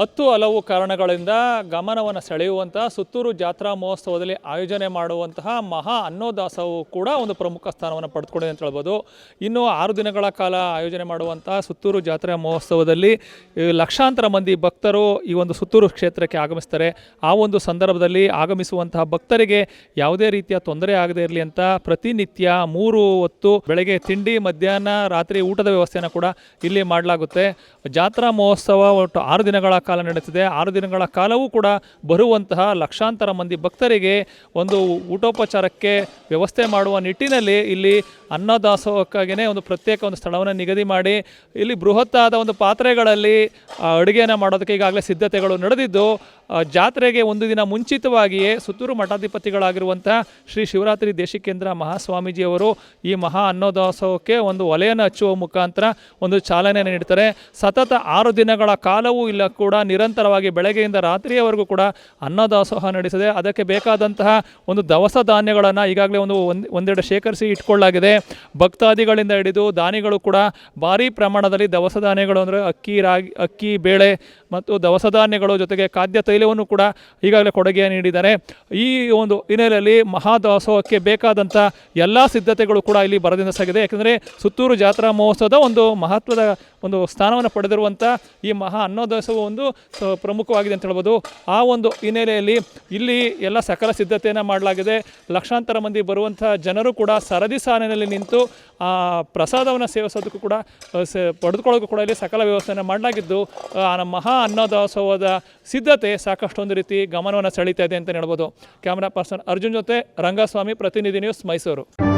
ಹತ್ತು ಹಲವು ಕಾರಣಗಳಿಂದ ಗಮನವನ್ನು ಸೆಳೆಯುವಂತಹ ಸುತ್ತೂರು ಜಾತ್ರಾ ಮಹೋತ್ಸವದಲ್ಲಿ ಆಯೋಜನೆ ಮಾಡುವಂತಹ ಮಹಾ ಅನ್ನೋದಾಸವು ಕೂಡ ಒಂದು ಪ್ರಮುಖ ಸ್ಥಾನವನ್ನು ಪಡೆದುಕೊಂಡಿದೆ ಅಂತ ಹೇಳ್ಬೋದು. ಇನ್ನು ಆರು ದಿನಗಳ ಕಾಲ ಆಯೋಜನೆ ಮಾಡುವಂತಹ ಸುತ್ತೂರು ಜಾತ್ರಾ ಮಹೋತ್ಸವದಲ್ಲಿ ಲಕ್ಷಾಂತರ ಮಂದಿ ಭಕ್ತರು ಈ ಒಂದು ಸುತ್ತೂರು ಕ್ಷೇತ್ರಕ್ಕೆ ಆಗಮಿಸ್ತಾರೆ. ಆ ಒಂದು ಸಂದರ್ಭದಲ್ಲಿ ಆಗಮಿಸುವಂತಹ ಭಕ್ತರಿಗೆ ಯಾವುದೇ ರೀತಿಯ ತೊಂದರೆ ಆಗದೇ ಇರಲಿ ಅಂತ ಪ್ರತಿನಿತ್ಯ ಮೂರು ಹೊತ್ತು ಬೆಳಗ್ಗೆ ತಿಂಡಿ, ಮಧ್ಯಾಹ್ನ, ರಾತ್ರಿ ಊಟದ ವ್ಯವಸ್ಥೆಯನ್ನು ಕೂಡ ಇಲ್ಲಿ ಮಾಡಲಾಗುತ್ತೆ. ಜಾತ್ರಾ ಮಹೋತ್ಸವ ಒಟ್ಟು ಆರು ದಿನಗಳ ಕಾಲ ನಡೆಸಿದೆ. ಆರು ದಿನಗಳ ಕಾಲವೂ ಕೂಡ ಬರುವಂತಹ ಲಕ್ಷಾಂತರ ಮಂದಿ ಭಕ್ತರಿಗೆ ಒಂದು ಊಟೋಪಚಾರಕ್ಕೆ ವ್ಯವಸ್ಥೆ ಮಾಡುವ ನಿಟ್ಟಿನಲ್ಲಿ ಇಲ್ಲಿ ಅನ್ನದಾಸೋಹಕ್ಕಾಗಿಯೇ ಒಂದು ಪ್ರತ್ಯೇಕ ಒಂದು ಸ್ಥಳವನ್ನು ನಿಗದಿ ಮಾಡಿ, ಇಲ್ಲಿ ಬೃಹತ್ತಾದ ಒಂದು ಪಾತ್ರೆಗಳಲ್ಲಿ ಅಡುಗೆಯನ್ನು ಮಾಡೋದಕ್ಕೆ ಈಗಾಗಲೇ ಸಿದ್ಧತೆಗಳು ನಡೆದಿದ್ದು ಜಾತ್ರೆಗೆ ಒಂದು ದಿನ ಮುಂಚಿತವಾಗಿಯೇ ಸುತ್ತೂರು ಮಠಾಧಿಪತಿಗಳಾಗಿರುವಂಥ ಶ್ರೀ ಶಿವರಾತ್ರಿ ದೇಶಿಕೇಂದ್ರ ಮಹಾಸ್ವಾಮೀಜಿಯವರು ಈ ಮಹಾ ಅನ್ನದಾಸೋಹಕ್ಕೆ ಒಂದು ಒಲೆಯನ್ನು ಹಚ್ಚುವ ಮುಖಾಂತರ ಒಂದು ಚಾಲನೆ ನೀಡ್ತಾರೆ. ಸತತ ಆರು ದಿನಗಳ ಕಾಲವೂ ಇಲ್ಲ ಕೂಡ ನಿರಂತರವಾಗಿ ಬೆಳಗ್ಗೆಯಿಂದ ರಾತ್ರಿಯವರೆಗೂ ಕೂಡ ಅನ್ನದಾಸೋಹ ನಡೆಸಿದೆ. ಅದಕ್ಕೆ ಬೇಕಾದಂತಹ ಒಂದು ದವಸ ಧಾನ್ಯಗಳನ್ನು ಈಗಾಗಲೇ ಒಂದು ಒಂದ್, ಒಂದೆರಡು ಶೇಖರಿಸಿ ಇಟ್ಕೊಳ್ಳಲಾಗಿದೆ. ಭಕ್ತಾದಿಗಳಿಂದ ಹಿಡಿದು ದಾನಿಗಳು ಕೂಡ ಭಾರೀ ಪ್ರಮಾಣದಲ್ಲಿ ದವಸ ಧಾನ್ಯಗಳು ಅಂದರೆ ಅಕ್ಕಿ, ರಾಗಿ, ಅಕ್ಕಿ, ಬೇಳೆ ಮತ್ತು ದವಸ ಧಾನ್ಯಗಳು ಜೊತೆಗೆ ಖಾದ್ಯ ತೈಲವನ್ನು ಕೂಡ ಈಗಾಗಲೇ ಕೊಡುಗೆ ನೀಡಿದ್ದಾರೆ. ಈ ಒಂದು ಹಿನ್ನೆಲೆಯಲ್ಲಿ ಮಹಾದಾಸೋಹಕ್ಕೆ ಬೇಕಾದಂಥ ಎಲ್ಲ ಸಿದ್ಧತೆಗಳು ಕೂಡ ಇಲ್ಲಿ ಬರದಿಂದ ಸಾಗಿದೆ. ಯಾಕೆಂದರೆ ಸುತ್ತೂರು ಜಾತ್ರಾ ಮಹೋತ್ಸವದ ಒಂದು ಮಹತ್ವದ ಒಂದು ಸ್ಥಾನವನ್ನು ಪಡೆದಿರುವಂಥ ಈ ಮಹಾ ಅನ್ನೋದಾಸವು ಒಂದು ಸ- ಪ್ರಮುಖವಾಗಿದೆ ಅಂತ ಹೇಳ್ಬೋದು. ಆ ಒಂದು ಹಿನ್ನೆಲೆಯಲ್ಲಿ ಇಲ್ಲಿ ಎಲ್ಲ ಸಕಲ ಸಿದ್ಧತೆಯನ್ನು ಮಾಡಲಾಗಿದೆ. ಲಕ್ಷಾಂತರ ಮಂದಿ ಬರುವಂಥ ಜನರು ಕೂಡ ಸರದಿ ಸಾಲಿನಲ್ಲಿ ನಿಂತು ಆ ಪ್ರಸಾದವನ್ನು ಸೇವಿಸೋದಕ್ಕೂ ಕೂಡ ಪಡೆದುಕೊಳ್ಳೋಕ್ಕೂ ಕೂಡ ಇಲ್ಲಿ ಸಕಲ ವ್ಯವಸ್ಥೆಯನ್ನು ಮಾಡಲಾಗಿದ್ದು ಆ ಮಹಾ ಅನ್ನದಾಸೋಹದ ಸಿದ್ಧತೆ ಸಾಕಷ್ಟೊಂದು ರೀತಿ ಗಮನವನ್ನು ಸೆಳೀತಾ ಇದೆ ಅಂತ ಹೇಳ್ಬೋದು. ಕ್ಯಾಮ್ರಾ ಪರ್ಸನ್ ಅರ್ಜುನ್ ಜೊತೆ ರಂಗಸ್ವಾಮಿ, ಪ್ರತಿನಿಧಿ ನ್ಯೂಸ್ ಮೈಸೂರು.